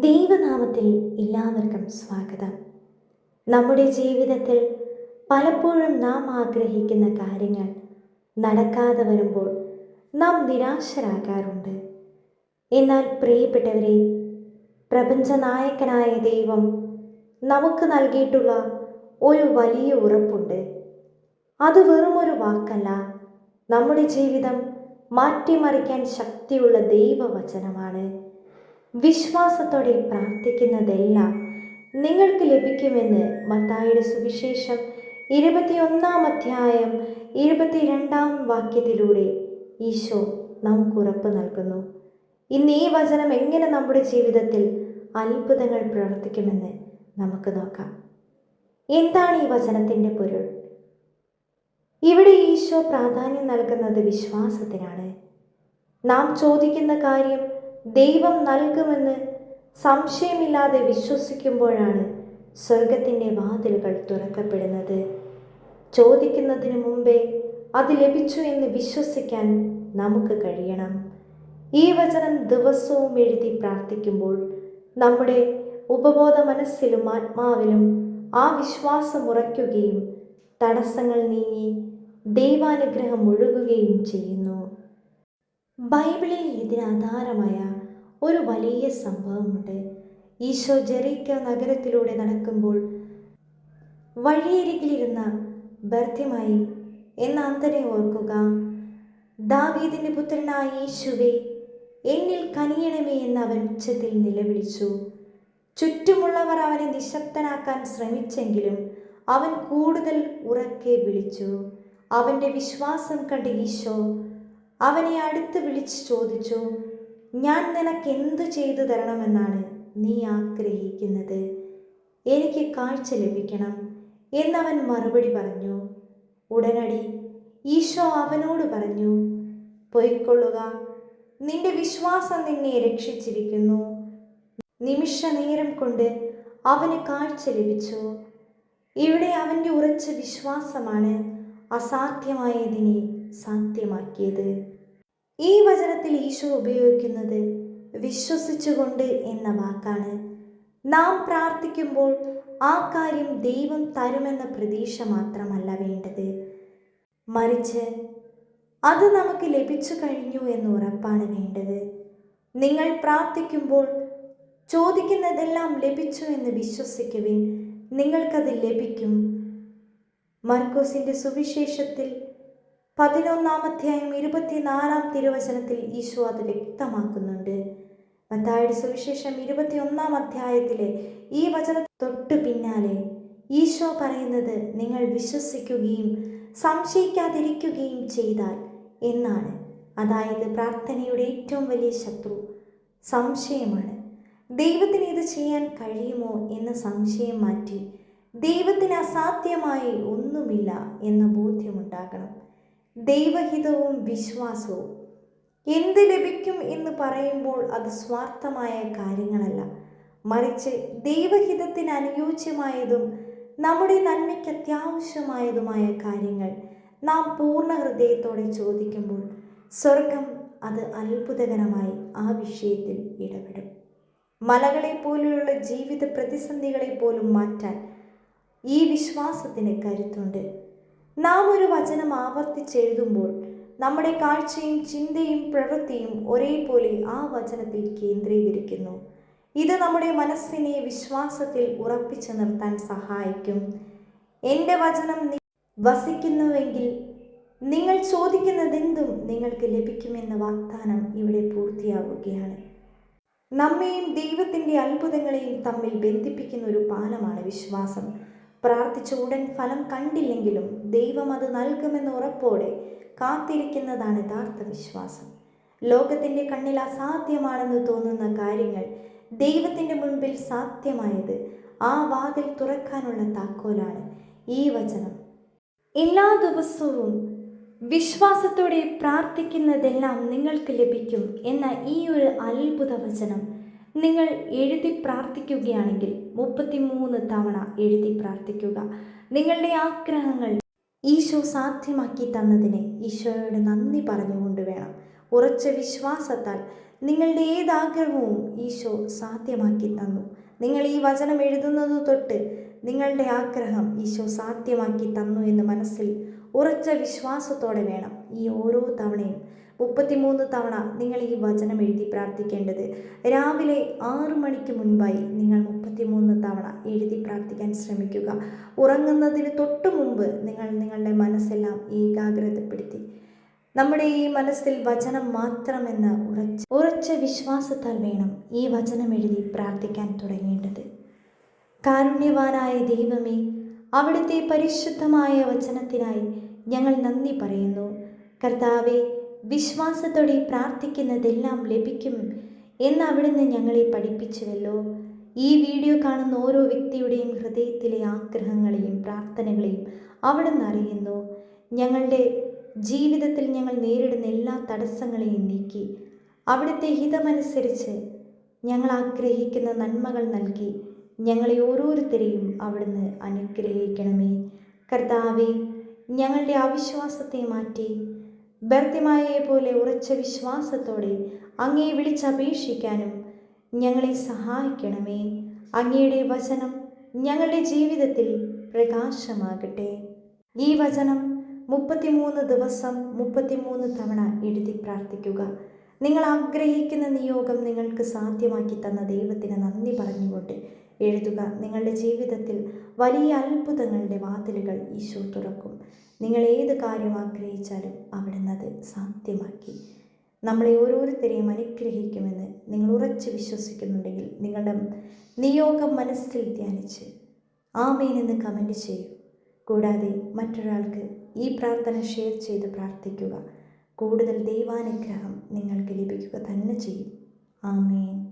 ദൈവനാമത്തിൽ എല്ലാവർക്കും സ്വാഗതം. നമ്മുടെ ജീവിതത്തിൽ പലപ്പോഴും നാം ആഗ്രഹിക്കുന്ന കാര്യങ്ങൾ നടക്കാതെ വരുമ്പോൾ നാം നിരാശരാകാറുണ്ട്. എന്നാൽ പ്രിയപ്പെട്ടവരെ പ്രപഞ്ചനായകനായ ദൈവം നമുക്ക് നൽകിയിട്ടുള്ള ഒരു വലിയ ഉറപ്പുണ്ട്. അത് വെറുമൊരു വാക്കല്ല. നമ്മുടെ ജീവിതം മാറ്റിമറിക്കാൻ ശക്തിയുള്ള ദൈവവചനമാണ്. വിശ്വാസത്തോടെ പ്രാർത്ഥിക്കുന്നതെല്ലാം നിങ്ങൾക്ക് ലഭിക്കുമെന്ന് മത്തായുടെ സുവിശേഷം ഇരുപത്തിയൊന്നാം അധ്യായം ഇരുപത്തിരണ്ടാം വാക്യത്തിലൂടെ ഈശോ നമുക്ക് ഉറപ്പ് നൽകുന്നു. ഇന്ന് ഈ വചനം എങ്ങനെ നമ്മുടെ ജീവിതത്തിൽ അത്ഭുതങ്ങൾ പ്രവർത്തിക്കുമെന്ന് നമുക്ക് നോക്കാം. എന്താണ് ഈ വചനത്തിന്റെ പൊരുൾ? ഇവിടെ ഈശോ പ്രാധാന്യം നൽകുന്നത് വിശ്വാസത്തിനാണ്. നാം ചോദിക്കുന്ന കാര്യം ദൈവം നൽകുമെന്ന് സംശയമില്ലാതെ വിശ്വസിക്കുമ്പോഴാണ് സ്വർഗത്തിന്റെ വാതിലുകൾ തുറക്കപ്പെടുന്നത്. ചോദിക്കുന്നതിന് മുമ്പേ അത് ലഭിച്ചു എന്ന് വിശ്വസിക്കാൻ നമുക്ക് കഴിയണം. ഈ വചനം ദിവസവും എഴുതി പ്രാർത്ഥിക്കുമ്പോൾ നമ്മുടെ ഉപബോധ മനസ്സിലും ആത്മാവിലും ആ വിശ്വാസം ഉറയ്ക്കുകയും തടസ്സങ്ങൾ നീങ്ങി ദൈവാനുഗ്രഹം ഒഴുകുകയും ചെയ്യുന്നു. ബൈബിളിൽ ഇതിന് ആധാരമായ ഒരു വലിയ സംഭവമുണ്ട്. ഈശോ ജെറീക്ക നഗരത്തിലൂടെ നടക്കുമ്പോൾ വഴിയരികിലിരുന്ന ബർദ്ധ്യമായി എന്ന അന്തനെ ഓർക്കുക. ദാവീദിന്റെ പുത്രനായ യേശുവെ എന്നിൽ കനിയണമേ എന്ന് അവൻ ഉച്ചത്തിൽ നിലവിളിച്ചു. ചുറ്റുമുള്ളവർ അവനെ നിശബ്ദനാക്കാൻ ശ്രമിച്ചെങ്കിലും അവൻ കൂടുതൽ ഉറക്കെ വിളിച്ചു. അവന്റെ വിശ്വാസം കണ്ട് ഈശോ അവനെ അടുത്ത് വിളിച്ച് ചോദിച്ചു ഞാൻ നിനക്ക് എന്തു ചെയ്തു തരണമെന്നാണ് നീ ആഗ്രഹിക്കുന്നത്? എനിക്ക് കാഴ്ച ലഭിക്കണം. എന്നവൻ മറുപടി പറഞ്ഞു ഉടനടി. ഈശോ അവനോട് പറഞ്ഞു പൊയ്ക്കൊള്ളുക. നിന്റെ വിശ്വാസം നിന്നെ രക്ഷിച്ചിരിക്കുന്നു. നിമിഷ നേരം കൊണ്ട് അവന് കാഴ്ച ലഭിച്ചു. ഇവിടെ അവന്റെ ഉറച്ച വിശ്വാസമാണ് അസാധ്യമായതിനെ സാധ്യമാക്കിയത് ഈ വചനത്തിൽ ഈശോ ഉപയോഗിക്കുന്നത് വിശ്വസിച്ചുകൊണ്ട് എന്ന വാക്കാണ്. നാം പ്രാർത്ഥിക്കുമ്പോൾ ആ കാര്യം ദൈവം തരുമെന്ന പ്രതീക്ഷ മാത്രമല്ല വേണ്ടത്. മറിച്ച് അത് നമുക്ക് ലഭിച്ചു കഴിഞ്ഞു എന്ന് ഉറപ്പാണ് വേണ്ടത്. നിങ്ങൾ പ്രാർത്ഥിക്കുമ്പോൾ ചോദിക്കുന്നതെല്ലാം ലഭിച്ചു എന്ന് വിശ്വസിക്കുവിൻ. നിങ്ങൾക്കത് ലഭിക്കും. മർക്കോസിന്റെ സുവിശേഷത്തിൽ പതിനൊന്നാം അധ്യായം ഇരുപത്തിനാലാം തിരുവചനത്തിൽ ഈശോ അത് വ്യക്തമാക്കുന്നുണ്ട്. മത്തായുടെ സുവിശേഷം ഇരുപത്തിയൊന്നാം അധ്യായത്തിലെ ഈ വചന തൊട്ടു പിന്നാലെ ഈശോ പറയുന്നത് നിങ്ങൾ വിശ്വസിക്കുകയും സംശയിക്കാതിരിക്കുകയും ചെയ്താൽ എന്നാണ്. അതായത് പ്രാർത്ഥനയുടെ ഏറ്റവും വലിയ ശത്രു സംശയമാണ്. ദൈവത്തിന് ഇത് ചെയ്യാൻ കഴിയുമോ എന്ന സംശയം മാറ്റി ദൈവത്തിന് അസാധ്യമായി ഒന്നുമില്ല എന്ന ബോധ്യമുണ്ടാകണം ദൈവഹിതവും വിശ്വാസവും. എന്ത് ലഭിക്കും എന്ന് പറയുമ്പോൾ അത് സ്വാർത്ഥമായ കാര്യങ്ങളല്ല. മറിച്ച് ദൈവഹിതത്തിന് അനുയോജ്യമായതും നമ്മുടെ നന്മയ്ക്ക് അത്യാവശ്യമായതുമായ കാര്യങ്ങൾ നാം പൂർണ ഹൃദയത്തോടെ ചോദിക്കുമ്പോൾ സ്വർഗം അത് അത്ഭുതകരമായി ആ വിഷയത്തിൽ ഇടപെടും. മലകളെ പോലെയുള്ള ജീവിത പ്രതിസന്ധികളെ പോലും മാറ്റാൻ ഈ വിശ്വാസത്തിന് കരുത്തുണ്ട്. നാം ഒരു വചനം ആവർത്തിച്ചെഴുതുമ്പോൾ നമ്മുടെ കാഴ്ചയും ചിന്തയും പ്രവൃത്തിയും ഒരേപോലെ ആ വചനത്തിൽ കേന്ദ്രീകരിക്കുന്നു. ഇത് നമ്മുടെ മനസ്സിനെ വിശ്വാസത്തിൽ ഉറപ്പിച്ചു നിർത്താൻ സഹായിക്കും. എന്റെ വചനം വസിക്കുന്നുവെങ്കിൽ നിങ്ങൾ ചോദിക്കുന്നതെന്തും നിങ്ങൾക്ക് ലഭിക്കുമെന്ന വാഗ്ദാനം ഇവിടെ പൂർത്തിയാവുകയാണ്. നമ്മെയും ദൈവത്തിന്റെ അത്ഭുതങ്ങളെയും തമ്മിൽ ബന്ധിപ്പിക്കുന്ന ഒരു പാലമാണ് വിശ്വാസം. പ്രാർത്ഥിച്ച ഉടൻ ഫലം കണ്ടില്ലെങ്കിലും ദൈവം അത് നൽകുമെന്ന ഉറപ്പോടെ കാത്തിരിക്കുന്നതാണ് യഥാർത്ഥ വിശ്വാസം. ലോകത്തിന്റെ കണ്ണിൽ അസാധ്യമാണെന്ന് തോന്നുന്ന കാര്യങ്ങൾ ദൈവത്തിന്റെ മുൻപിൽ സാധ്യമായത് ആ വാതിൽ തുറക്കാനുള്ള താക്കോലാണ് ഈ വചനം. എല്ലാ ദിവസവും വിശ്വാസത്തോടെ പ്രാർത്ഥിക്കുന്നതെല്ലാം നിങ്ങൾക്ക് ലഭിക്കും എന്ന ഈ ഒരു അത്ഭുത വചനം. നിങ്ങൾ എഴുതി പ്രാർത്ഥിക്കുകയാണെങ്കിൽ മുപ്പത്തിമൂന്ന് തവണ എഴുതി പ്രാർത്ഥിക്കുക. നിങ്ങളുടെ ആഗ്രഹങ്ങൾ ഈശോ സാധ്യമാക്കി തന്നതിന് ഈശോയോട് നന്ദി പറഞ്ഞുകൊണ്ട് വേണം. ഉറച്ച വിശ്വാസത്താൽ നിങ്ങളുടെ ഏതാഗ്രഹവും ഈശോ സാധ്യമാക്കി തന്നു. നിങ്ങൾ ഈ വചനം എഴുതുന്നത് തൊട്ട് നിങ്ങളുടെ ആഗ്രഹം ഈശോ സാധ്യമാക്കി തന്നു എന്ന് മനസ്സിൽ ഉറച്ച വിശ്വാസത്തോടെ വേണം ഈ ഓരോ തവണയും മുപ്പത്തിമൂന്ന് തവണ നിങ്ങൾ ഈ വചനം എഴുതി പ്രാർത്ഥിക്കേണ്ടത്. രാവിലെ ആറു മണിക്ക് മുൻപായി നിങ്ങൾ മുപ്പത്തിമൂന്ന് തവണ എഴുതി പ്രാർത്ഥിക്കാൻ ശ്രമിക്കുക. ഉറങ്ങുന്നതിന് തൊട്ടു മുമ്പ് നിങ്ങൾ നിങ്ങളുടെ മനസ്സെല്ലാം ഏകാഗ്രതപ്പെടുത്തി. നമ്മുടെ ഈ മനസ്സിൽ വചനം മാത്രമെന്ന് ഉറച്ച ഉറച്ച വിശ്വാസത്താൽ വേണം ഈ വചനം എഴുതി പ്രാർത്ഥിക്കാൻ തുടങ്ങേണ്ടത്. കാരുണ്യവാനായ ദൈവമേ അവിടുത്തെ പരിശുദ്ധമായ വചനത്തിനായി ഞങ്ങൾ നന്ദി പറയുന്നു. കർത്താവെ വിശ്വാസത്തോടെ പ്രാർത്ഥിക്കുന്നതെല്ലാം ലഭിക്കും എന്ന് അവിടുന്ന് ഞങ്ങളെ പഠിപ്പിച്ചുവല്ലോ. ഈ വീഡിയോ കാണുന്ന ഓരോ വ്യക്തിയുടെയും ഹൃദയത്തിലെ ആഗ്രഹങ്ങളെയും പ്രാർത്ഥനകളെയും അവിടുന്ന് അറിയുന്നു. ഞങ്ങളുടെ ജീവിതത്തിൽ ഞങ്ങൾ നേരിടുന്ന എല്ലാ തടസ്സങ്ങളെയും നീക്കി അവിടുത്തെ ഹിതമനുസരിച്ച് ഞങ്ങൾ ആഗ്രഹിക്കുന്ന നന്മകൾ നൽകി ഞങ്ങളെ ഓരോരുത്തരെയും അവിടുന്ന് അനുഗ്രഹിക്കണമേ. കർത്താവെ ഞങ്ങളുടെ അവിശ്വാസത്തെ മാറ്റി ഭർത്തിമായെ പോലെ ഉറച്ച വിശ്വാസത്തോടെ അങ്ങേ വിളിച്ചപേക്ഷിക്കാനും ഞങ്ങളെ സഹായിക്കണമേ. അങ്ങയുടെ വചനം ഞങ്ങളുടെ ജീവിതത്തിൽ പ്രകാശമാകട്ടെ. ഈ വചനം മുപ്പത്തിമൂന്ന് ദിവസം മുപ്പത്തിമൂന്ന് തവണ എഴുതി പ്രാർത്ഥിക്കുക. നിങ്ങൾ ആഗ്രഹിക്കുന്ന നിയോഗം നിങ്ങൾക്ക് സാധ്യമാക്കി തന്ന ദൈവത്തിന് നന്ദി പറഞ്ഞുകൊണ്ട് എഴുതുക. നിങ്ങളുടെ ജീവിതത്തിൽ വലിയ അത്ഭുതങ്ങളുടെ വാതിലുകൾ ഈശോ തുറക്കും. നിങ്ങൾ ഏത് കാര്യം ആഗ്രഹിച്ചാലും അവിടുന്ന് അത് സാധ്യമാക്കി. നമ്മളെ ഓരോരുത്തരെയും അനുഗ്രഹിക്കുമെന്ന് നിങ്ങൾ ഉറച്ചു വിശ്വസിക്കുന്നുണ്ടെങ്കിൽ നിങ്ങളുടെ നിയോഗം മനസ്സിൽ ധ്യാനിച്ച് ആമേൻ എന്ന് കമന്റ് ചെയ്യൂ. കൂടാതെ മറ്റൊരാൾക്ക് ഈ പ്രാർത്ഥന ഷെയർ ചെയ്ത് പ്രാർത്ഥിക്കുക. കൂടുതൽ ദൈവാനുഗ്രഹം നിങ്ങൾക്ക് ലഭിക്കുക തന്നെ ചെയ്യും. ആമേൻ.